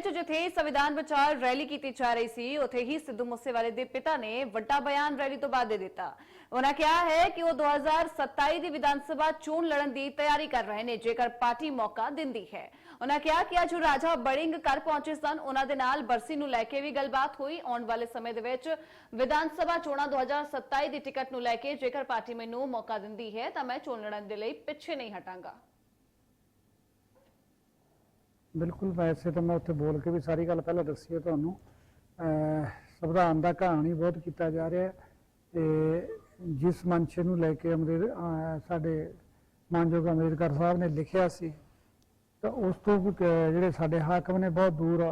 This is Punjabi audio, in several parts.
ਵਿੱਚ ਜਿੱਥੇ ਸੰਵਿਧਾਨ ਬਚਾਓ ਰੈਲੀ ਕੀਤੀ ਜਾ ਰਹੀ ਸੀ, ਉੱਥੇ ਹੀ ਸਿੱਧੂ ਮੂਸੇਵਾਲੇ ਦੇ ਪਿਤਾ ਨੇ ਵੱਡਾ ਬਿਆਨ ਰੈਲੀ ਤੋਂ ਬਾਅਦ ਦੇ ਦਿੱਤਾ। ਉਹਨਾਂ ਕਿਹਾ ਹੈ ਕਿ ਉਹ 2027 ਦੀ ਵਿਧਾਨ ਸਭਾ ਚੋਣ ਲੜਨ ਦੀ ਤਿਆਰੀ ਕਰ ਰਹੇ ਨੇ, ਜੇਕਰ ਪਾਰਟੀ ਮੌਕਾ ਦਿੰਦੀ ਹੈ। ਉਹਨਾਂ ਕਿਹਾ ਕਿ ਅੱਜ ਰਾਜਾ ਬੜਿੰਗ ਕਰ ਪਹੁੰਚੇ ਸਨ। ਉਹਨਾਂ ਦੇ ਨਾਲ ਬਰਸੀ ਨੂੰ ਲੈ ਕੇ ਵੀ ਗੱਲਬਾਤ ਹੋਈ। ਆਉਣ ਵਾਲੇ ਸਮੇਂ ਦੇ ਵਿੱਚ ਵਿਧਾਨ ਸਭਾ ਚੋਣਾਂ 2027 ਦੀ ਟਿਕਟ ਨੂੰ ਲੈ ਕੇ ਜੇਕਰ ਪਾਰਟੀ ਮੈਨੂੰ ਮੌਕਾ ਦਿੰਦੀ ਹੈ, ਤਾਂ ਮੈਂ ਚੋਣ ਲੜਨ ਦੇ ਲਈ ਪਿੱਛੇ ਨਹੀਂ ਹਟਾਂਗਾ। ਬਿਲਕੁਲ, ਵੈਸੇ ਤਾਂ ਮੈਂ ਉੱਥੇ ਬੋਲ ਕੇ ਵੀ ਸਾਰੀ ਗੱਲ ਪਹਿਲਾਂ ਦੱਸੀ ਹੈ ਤੁਹਾਨੂੰ। ਸੰਵਿਧਾਨ ਦਾ ਕਹਾਣੀ ਬਹੁਤ ਕੀਤਾ ਜਾ ਰਿਹਾ ਹੈ ਤੇ ਜਿਸ ਮੰਸ਼ੇ ਨੂੰ ਲੈ ਕੇ ਅੰਮ੍ਰਿਤ ਸਾਡੇ ਮਾਨਯੋਗ ਅੰਬੇਦਕਰ ਸਾਹਿਬ ਨੇ ਲਿਖਿਆ ਸੀ, ਤਾਂ ਉਸ ਤੋਂ ਵੀ ਜਿਹੜੇ ਸਾਡੇ ਹਾਕਮ ਨੇ ਬਹੁਤ ਦੂਰ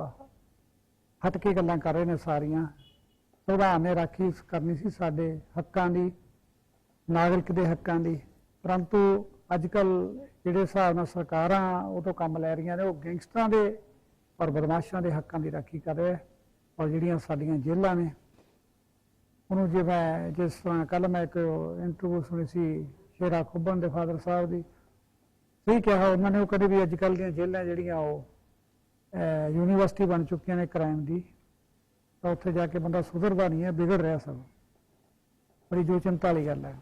ਹਟ ਕੇ ਗੱਲਾਂ ਕਰ ਰਹੇ ਨੇ ਸਾਰੀਆਂ। ਸੰਵਿਧਾਨ ਨੇ ਰਾਖੀ ਕਰਨੀ ਸੀ ਸਾਡੇ ਹੱਕਾਂ ਦੀ, ਨਾਗਰਿਕ ਦੇ ਹੱਕਾਂ ਦੀ, ਪਰੰਤੂ ਅੱਜ ਕੱਲ ਜਿਹੜੇ ਹਿਸਾਬ ਨਾਲ ਸਰਕਾਰਾਂ ਉਹ ਤੋਂ ਕੰਮ ਲੈ ਰਹੀਆਂ ਨੇ, ਉਹ ਗੈਂਗਸਟਰਾਂ ਦੇ ਔਰ ਬਦਮਾਸ਼ਾਂ ਦੇ ਹੱਕਾਂ ਦੀ ਰਾਖੀ ਕਰ ਰਿਹਾ ਔਰ ਜਿਹੜੀਆਂ ਸਾਡੀਆਂ ਜੇਲ੍ਹਾਂ ਨੇ, ਉਹਨੂੰ ਜੇ ਮੈਂ ਜਿਸ ਤਰ੍ਹਾਂ ਕੱਲ ਮੈਂ ਇੱਕ ਇੰਟਰਵਿਊ ਸੁਣੀ ਸੀ ਸ਼ੇਰਾ ਖੁੱਬਨ ਦੇ ਫਾਦਰ ਸਾਹਿਬ ਦੀ, ਸਹੀ ਕਿਹਾ ਉਹਨਾਂ ਨੇ, ਉਹ ਕਦੇ ਵੀ ਅੱਜ ਕੱਲ ਦੀਆਂ ਜੇਲ੍ਹਾਂ ਜਿਹੜੀਆਂ ਉਹ ਯੂਨੀਵਰਸਿਟੀ ਬਣ ਚੁੱਕੀਆਂ ਨੇ ਕ੍ਰਾਈਮ ਦੀ, ਤਾਂ ਉੱਥੇ ਜਾ ਕੇ ਬੰਦਾ ਸੁਧਰਦਾ ਨਹੀਂ ਹੈ, ਵਿਗੜ ਰਿਹਾ ਸਭ। ਬੜੀ ਜੋ ਚਿੰਤਾ ਵਾਲੀ ਗੱਲ ਹੈ।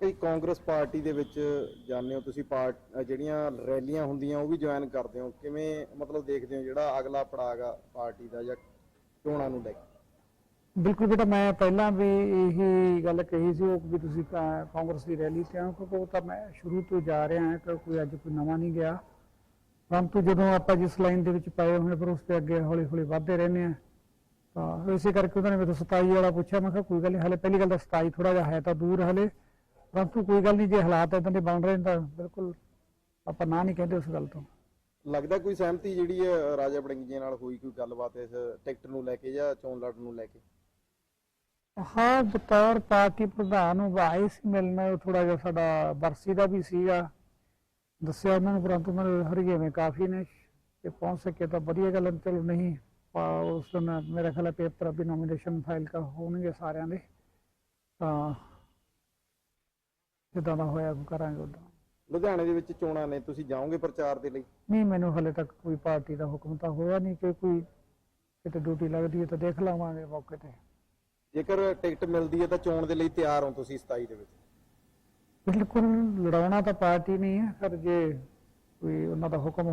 ਕਈ ਕਾਂਗਰਸ ਪਾਰਟੀ ਦੇ ਵਿੱਚ ਜਾਂਦੇ ਹੋ ਤੁਸੀਂ ਪਾਰਟ, ਜਿਹੜੀਆਂ ਰੈਲੀਆਂ ਹੁੰਦੀਆਂ ਉਹ ਵੀ ਜੁਆਇਨ ਕਰਦੇ ਹੋ। ਕਿਵੇਂ ਮਤਲਬ ਦੇਖਦੇ ਹੋ ਜਿਹੜਾ ਅਗਲਾ ਪੜਾਗਾ ਪਾਰਟੀ ਦਾ ਜਾਂ ਚੋਣਾਂ ਨੂੰ ਲੈ ਕੇ? ਬਿਲਕੁਲ ਬੇਟਾ, ਮੈਂ ਪਹਿਲਾਂ ਵੀ ਇਹੀ ਗੱਲ ਕਹੀ ਸੀ ਉਹ ਵੀ ਤੁਸੀਂ ਕਾਂਗਰਸ ਦੀ ਰੈਲੀ ਤੇ ਆਓ ਕਿਉਂਕਿ ਉਹ ਤਾਂ ਮੈਂ ਸ਼ੁਰੂ ਤੋਂ ਜਾ ਰਿਹਾ ਹਾਂ ਕਿ ਕੋਈ ਅੱਜ ਕੋਈ ਨਵਾਂ ਨਹੀਂ ਗਿਆ। ਪਰੰਤੂ ਜਦੋਂ ਆਪਾਂ ਜਿਸ ਲਾਈਨ ਦੇ ਵਿੱਚ ਪਏ ਹੋਏ ਫਿਰ ਉਸ ਤੇ ਅੱਗੇ ਹੌਲੀ ਹੌਲੀ ਵਧਦੇ ਰਹਿੰਦੇ ਆ ਤਾਂ ਇਸੇ ਕਰਕੇ ਉਹਨਾਂ ਨੇ ਮੈਨੂੰ 27 ਵਾਲਾ ਪੁੱਛਿਆ, ਮੈਂ ਕਿਹਾ ਕੋਈ ਗੱਲ ਨਹੀਂ ਹਲੇ ਪਹਿਲੀ ਗੱਲ ਤਾਂ 27 ਥੋੜਾ ਜਿਹਾ ਹੈ ਤਾਂ ਦੂਰ ਹਲੇ। ਪਰੰਤੂ ਕੋਈ ਗੱਲ ਨਹੀਂ ਜੇ ਹਾਲਾਤ ਇਦਾਂ ਦੇ ਬਣ ਰਹੇ ਨੇ ਤਾਂ ਬਿਲਕੁਲ ਆਪਾਂ ਨਾ ਨਹੀਂ ਕਹਿੰਦੇ ਉਸ ਗੱਲ ਤੋਂ। ਲੱਗਦਾ ਕੋਈ ਸਹਿਮਤੀ ਜਿਹੜੀ ਹੈ ਰਾਜਾ ਬੜਿੰਗ ਜੀ ਨਾਲ ਹੋਈ ਕੋਈ ਗੱਲਬਾਤ ਇਸ ਟਿਕਟ ਨੂੰ ਲੈ ਕੇ ਜਾਂ ਚੋਣ ਲੜਨ ਨੂੰ ਲੈ ਕੇ? ਹਾਂ ਬਤੌਰ ਪਾਰਟੀ ਪ੍ਰਧਾਨ ਨੂੰ ਆਏ ਸੀ ਮਿਲਣਾ ਥੋੜਾ ਜਿਹਾ ਸਾਡਾ ਬਰਸੀ ਦਾ ਵੀ ਸੀਗਾ। ਦੱਸਿਆ ਉਹਨਾਂ ਨੂੰ ਪਰੰਤੂ ਮੈਂ ਕਾਫੀ ਨੇ। ਕਿ ਪਹੁੰਚ ਸਕੇ ਤਾਂ ਵਧੀਆ ਗੱਲ ਹੈ, ਚਲੋ ਨਹੀਂ ਉਸ ਦਿਨ ਮੇਰਾ ਖਿਆਲ ਪੇਪਰ ਵੀ ਨੋਮੀਨੇਸ਼ਨ ਫਾਈਲ ਕਰ ਹੋਣਗੇ ਸਾਰਿਆਂ ਦੇ। ਤਾਂ ਜਿੱਦਾਂ ਦਾ ਹੋਇਆ ਕਰਾਂਗੇ ਉਦਾਂ। ਲੁਧਿਆਣੇ ਦੇ ਵਿੱਚ ਚੋਣਾਂ ਨੇ ਤੁਸੀਂ ਜਾਓਗੇ ਪ੍ਰਚਾਰ ਦੇ ਲਈ? ਨਹੀਂ ਮੈਨੂੰ ਹਲੇ ਤੱਕ ਕੋਈ ਪਾਰਟੀ ਦਾ ਹੁਕਮ ਤਾਂ ਹੋਇਆ ਨਹੀਂ ਕਿ ਕੋਈ ਕਿਤੇ ਡਿਊਟੀ ਲੱਗਦੀ ਹੈ ਤਾਂ ਦੇਖ ਲਵਾਂਗੇ ਮੌਕੇ ਤੇ। ਜੇਕਰ ਟਿਕਟ ਮਿਲਦੀ ਹੈ ਤਾਂ ਚੋਣ ਦੇ ਲਈ ਤਿਆਰ ਹੋ ਤੁਸੀਂ 27 ਦੇ ਵਿੱਚ। ਬਿਲਕੁਲ ਲੜਾਉਣਾ ਤਾਂ ਪਾਰਟੀ ਨਹੀਂ ਹੈ ਪਰ ਜੇ ਕੋਈ ਉਹਨਾਂ ਦਾ ਹੁਕਮ